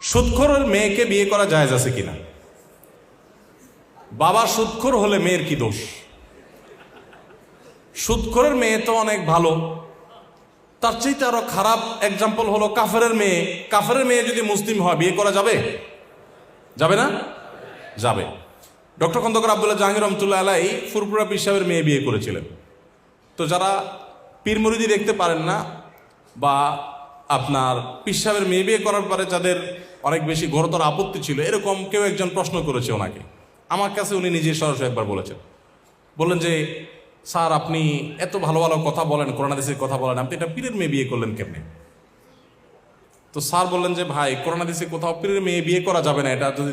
সুৎখরের মেয়েকে বিয়ে করা জায়েজ আছে কিনা? বাবা সুৎখর হলে মেয়ের কি দোষ? সুৎখরের মেয়ে তো অনেক ভালো। তার চাইতে আরও খারাপ এক্সাম্পল হলো কাফেরের মেয়ে। কাফেরের মেয়ে যদি মুসলিম হয়, বিয়ে করা যাবে? যাবে না? যাবে। ডক্টর খন্দকার আবদুল্লাহ জাহাঙ্গীর রহমতুল্লাহ আলাই ফুরপুরা পীর সাহেবের মেয়ে বিয়ে করেছিলেন। তো যারা পীর মুরিদি দেখতে পারেন না বা আপনার পীর সাহেবের মেয়ে বিয়ে করার পরে যাদের অনেক বেশি ঘোরতর আপত্তি ছিল। এরকম কেউ একজন প্রশ্ন করেছে ওনাকে। আমার কাছে উনি নিজে সরাসরি একবার বলেছেন। বললেন যে, স্যার, আপনি এত ভালো ভালো কথা বলেন করোনাদেশের কথা বলেন, আপনি এটা পীরের মেয়ে বিয়ে করলেন কেমনে? তো স্যার বললেন যে, ভাই করোনাদেশে কোথাও পীরের মেয়ে বিয়ে করা যাবে না, এটা যদি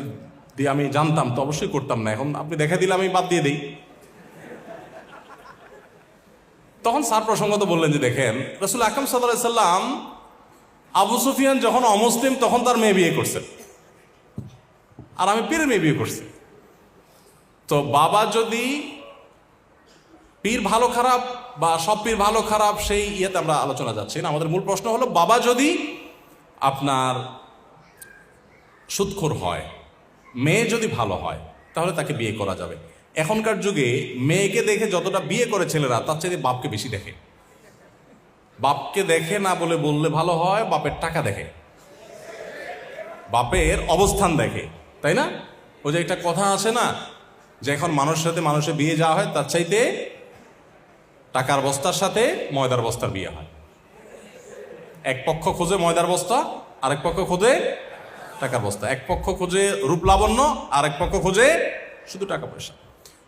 দিয়ে আমি জানতাম, তো অবশ্যই করতাম না। এখন আপনি দেখা দিলে আমি বাদ দিয়ে দিই। তখন স্যার প্রসঙ্গত বললেন যে, দেখেন, রসুল আকরম সাল্লাহ সাল্লাম আবু সুফিয়ান যখন অমুসলিম, তখন তার মেয়ে বিয়ে করছে। আর আমি পীরের মেয়ে বিয়ে করছি। তো বাবা যদি পীর ভালো খারাপ বা সব পীর ভালো খারাপ, সেই ইয়েতে আমরা আলোচনা যাচ্ছি না। আমাদের মূল প্রশ্ন হলো, বাবা যদি আপনার সুৎখোর হয়, মেয়ে যদি ভালো হয়, তাহলে তাকে বিয়ে করা যাবে। এখনকার যুগে মেয়েকে দেখে যতটা বিয়ে করে ছেলেরা তার চেয়ে বাপকে বেশি দেখে। বাপকে দেখে না বলে বললে ভালো হয়, বাপের টাকা দেখে। বাপের অবস্থান দেখে, তাই না? ওই যে একটা কথা আছে না, যে এখন মানুষের সাথে মানুষের বিয়ে যাওয়া হয়, তার চাইতে টাকার বস্তার সাথে ময়দার বস্তার বিয়ে হয়। এক পক্ষ খোঁজে ময়দার বস্তা, আরেক পক্ষ খোঁজে টাকার বস্তা। এক পক্ষ খোঁজে রূপ লাবণ্য আর এক পক্ষ খোঁজে শুধু টাকা পয়সা।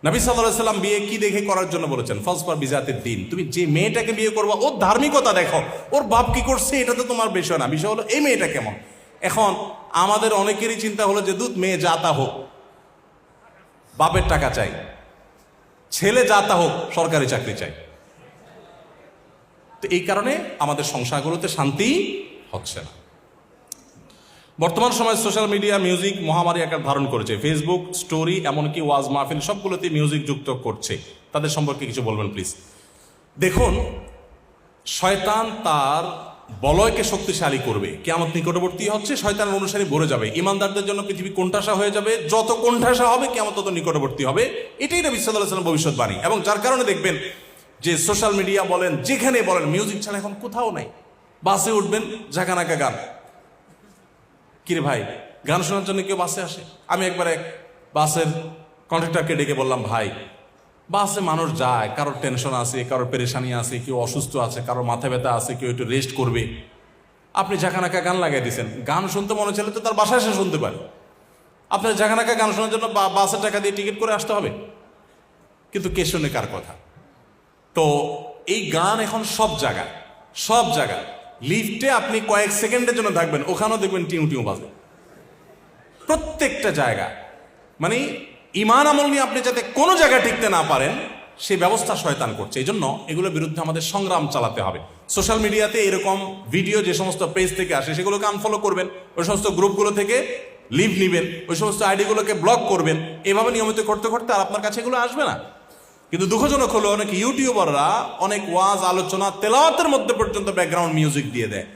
নবী সাল্লাহ সাল্লাম বিয়ে কি দেখে করার জন্য বলেছেন? ফলস পর বিজাতের দিন। তুমি যে মেয়েটাকে বিয়ে করবা, ওর ধার্মিকতা দেখো। ওর বাপ কি করছে, এটা তো তোমার বিষয় না। বিষয় হলো, এই মেয়েটা কেমন? এখন আমাদের অনেকেরই চিন্তা হলো যে, দুধ মেয়ে যাতা হোক, বাপের টাকা চাই। ছেলে যাতা হোক, সরকারি চাকরি চাই। তো এই কারণে আমাদের সংসারগুলোতে শান্তি হচ্ছে না। বর্তমান সময় সোশ্যাল মিডিয়া, মিউজিক মহামারী আকার ধারণ করেছে। ফেসবুক স্টোরি এমনকি ওয়াজ মাহফিল সবগুলোতে মিউজিক যুক্ত করছে। তাদের সম্পর্কে কিছু বলবেন প্লিজ দেখুন, শয়তান তার বলয়কে শক্তিশালী করবে। কেমন নিকটবর্তী হচ্ছে, শয়তানের অনুসারী ভরে যাবে। ইমানদারদের জন্য পৃথিবী কোণঠাসা হয়ে যাবে। যত কোণঠাসা হবে কেমন তত নিকটবর্তী হবে। এটাই নবী সাল্লাহ সাল্লাম ভবিষ্যৎবাণী। এবং যার কারণে দেখবেন যে সোশ্যাল মিডিয়া বলেন যেখানে বলেন মিউজিক ছাড়া এখন কোথাও নাই। বাসে উঠবেন, ঝাঁকানাকা গান। কিরে ভাই, গান শোনার জন্য কেউ বাসে আসে? আমি একবার এক বাসের কন্ট্রাক্টরকে ডেকে বললাম, ভাই, বাসে মানুষ যায়, কারোর টেনশন আছে, কারোর পেরেশানি আছে, কেউ অসুস্থ আছে, কারোর মাথা ব্যথা আছে, কেউ একটু রেস্ট করবে। আপনি ঝাঁকানাকা গান লাগাই দিয়েছেন। গান শুনতে মনে ছিল তো তার বাসায় এসে শুনতে পারে। আপনার ঝাঁকানাকা গান শোনার জন্য বা- বাসের টাকা দিয়ে টিকিট করে আসতে হবে। কিন্তু কে শুনে কার কথা? তো এই গান এখন সব জায়গায় সব জায়গায় লিফটে আপনি কয়েক সেকেন্ডের জন্য থাকবেন, ওখানেও দেখবেন টিউ টিউ বাজে। প্রত্যেকটা জায়গা। মানে ইমান আমল নিয়ে আপনি যাতে কোনো জায়গায় টিকতে না পারেন সেই ব্যবস্থা শয়তান করছে। এই জন্য এগুলোর বিরুদ্ধে আমাদের সংগ্রাম চালাতে হবে। সোশ্যাল মিডিয়াতে এরকম ভিডিও যে সমস্ত পেজ থেকে আসে, সেগুলোকে আনফলো করবেন। ওই সমস্ত গ্রুপগুলো থেকে লিভ নিবেন। ওই সমস্ত আইডিগুলোকে ব্লক করবেন। এভাবে নিয়মিত করতে করতে আর আপনার কাছে এগুলো আসবে না। কিন্তু দুঃখজনক হলো অনেক ইউটিউবাররা অনেক ওয়াজ, আলোচনা, তেলাওয়াতের মধ্যে পর্যন্ত ব্যাকগ্রাউন্ড মিউজিক দিয়ে দেয়।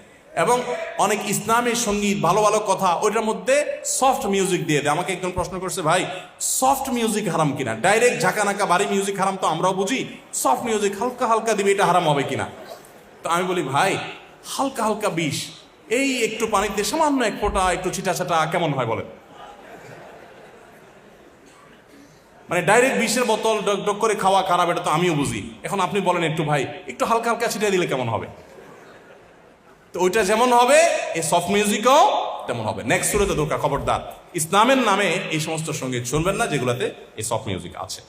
এবং অনেক ইসলামী সংগীত, ভালো ভালো কথা, ওইটার মধ্যে সফট মিউজিক দিয়ে দেয়। আমাকে একজন প্রশ্ন করছে, ভাই সফট মিউজিক হারাম কিনা? ডাইরেক্ট ঝাঁকানাকা বাড়ি মিউজিক হারাম তো আমরাও বুঝি। সফট মিউজিক হালকা হালকা দিবে, এটা হারাম হবে কিনা? তো আমি বলি, ভাই, হালকা হালকা বিষ। এই একটু পানিতে সামান্য এক ফোঁটা, একটু ছিটা ছাটা কেমন হয় বলেন? মানে ডাইরেক্ট বিষের বোতল ডক ডক করে খাওয়া খারাপ, এটা তো আমিও বুঝি। এখন আপনি বলেন একটু ভাই, একটু হালকা হালকা ছিটিয়ে দিলে কেমন হবে? তো ওইটা যেমন হবে এই সফট মিউজিকও তেমন হবে। নেক্সট সুরেতে দরকার খবরদার। ইসলামের নামে এই সমস্ত সংগীত শুনবেন না, যেগুলোতে এই সফট মিউজিক আছে।